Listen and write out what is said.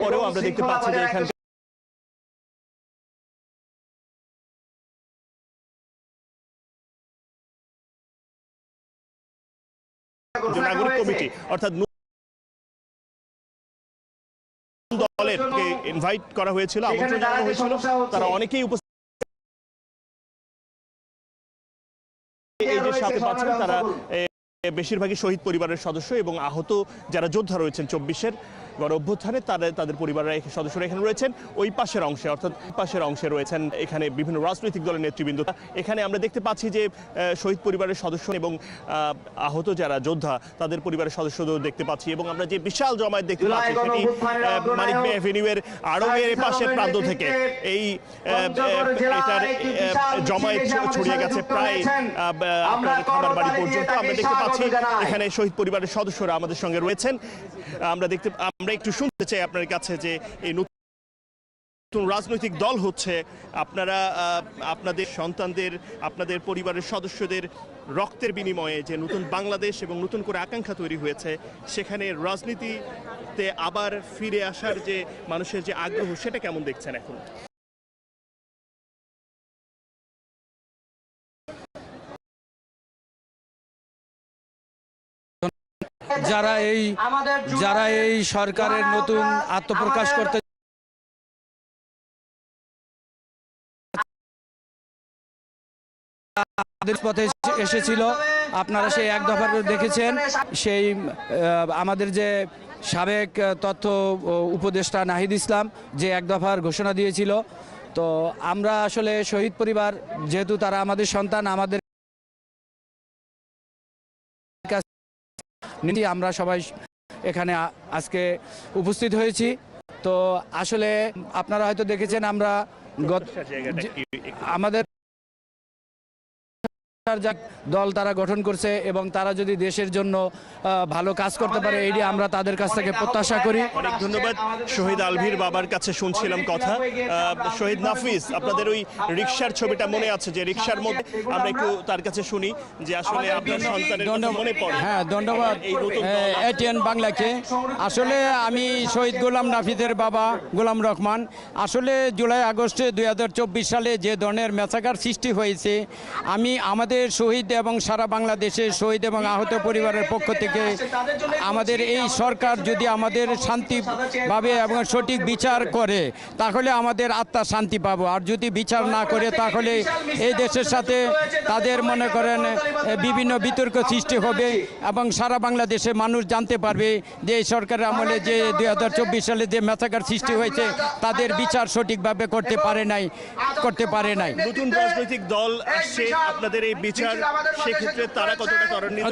পরেও আমরা দেখতে পাচ্ছি যে এখানে নাগরিক কমিটি অর্থাৎ দলের ইনভাইট করা হয়েছিল আমন্ত্রণ জানানো হয়েছিল তারা অনেকেই উপস্থিত এই যে সাথে পাচ্ছেন তারা বেশিরভাগই শহীদ পরিবারের সদস্য এবং আহত যারা যোদ্ধা রয়েছেন চব্বিশের। গণ অভ্যুত্থানে তারা তাদের পরিবারের সদস্যরা এখানে রয়েছেন। ওই পাশের অংশে অর্থাৎ পাশের অংশে রয়েছেন এখানে বিভিন্ন রাজনৈতিক দলের নেতৃবৃন্দ। এখানে আমরা দেখতে পাচ্ছি যে শহীদ পরিবারের সদস্য এবং আহত যারা যোদ্ধা তাদের পরিবারের সদস্যদের দেখতে পাচ্ছি এবং আমরা যে বিশাল জমায়েত দেখতে পাচ্ছি সেটি মানিক এভিনিউয়ের আড়ঙের পাশের প্রান্ত থেকে এই এটার জমায়েত ছড়িয়ে গেছে প্রায় আপনার খাবার বাড়ি পর্যন্ত আমরা দেখতে পাচ্ছি। এখানে শহীদ পরিবারের সদস্যরা আমাদের সঙ্গে রয়েছেন। আমরা দেখতে আমরা একটু শুনতে চাই আপনার কাছে যে এই নতুন রাজনৈতিক দল হচ্ছে, আপনারা আপনাদের সন্তানদের, আপনাদের পরিবারের সদস্যদের রক্তের বিনিময়ে যে নতুন বাংলাদেশ এবং নতুন করে আকাঙ্ক্ষা তৈরি হয়েছে, সেখানে রাজনীতিতে আবার ফিরে আসার যে মানুষের যে আগ্রহ, সেটা কেমন দেখছেন এখন? যারা এই যারা এই সরকারের নতুন আত্মপ্রকাশ করতে পথে এসেছিল। আপনারা সেই এক দফা দেখেছেন। সেই আমাদের যে সাবেক তথ্য উপদেষ্টা নাহিদ ইসলাম যে এক দফার ঘোষণা দিয়েছিল। তো আমরা আসলে শহীদ পরিবার যেহেতু তারা আমাদের সন্তান আমাদের নীতি আমরা সবাই এখানে আজকে উপস্থিত হয়েছি। তো আসলে আপনারা হয়তো দেখেছেন আমরা একটু- আমাদের যা দল তারা গঠন করছে এবং তারা যদি দেশের জন্য ভালো কাজ করতে পারে এটি আমরা তাদের কাছ থেকে প্রত্যাশা করি। অনেক ধন্যবাদ শহীদ আলভির বাবার কাছে শুনছিলাম কথা। শহীদ নাফিস আপনাদের ওই রিক্সার ছবিটা মনে আছে যে রিক্সার মধ্যে আমরা একটু তার কাছে শুনি যে আসলে আপনার সন্তানের মনে পড়ে। হ্যাঁ ধন্যবাদ এই নতুন এটিএন বাংলাকে। আসলে আমি শহীদ গোলাম নাফিদের বাবা গোলাম রহমান। আসলে জুলাই আগস্টে দুই হাজার চব্বিশ সালে যে ধরনের মেসাকার সৃষ্টি হয়েছে আমি আমাদের শহীদ এবং সারা বাংলাদেশের শহীদ এবং আহত পরিবারের পক্ষ থেকে আমাদের এই সরকার যদি আমাদের শান্তিভাবে এবং সঠিক বিচার করে, তাহলে আমাদের আত্মা শান্তি পাবো। আর যদি বিচার না করে, তাহলে এই দেশের সাথে তাদের মনে করেন বিভিন্ন বিতর্ক সৃষ্টি হবে এবং সারা বাংলাদেশে মানুষ জানতে পারবে যে এই সরকারের আমলে যে দুই হাজার চব্বিশ সালে যে মেসাকার সৃষ্টি হয়েছে, তাদের বিচার সঠিকভাবে করতে পারে নাই, করতে পারে নাই। নতুন রাজনৈতিক দল আসছে, আপনাদের এই বিচার সেক্ষেত্রে তারা কতটা ত্বরান্বিত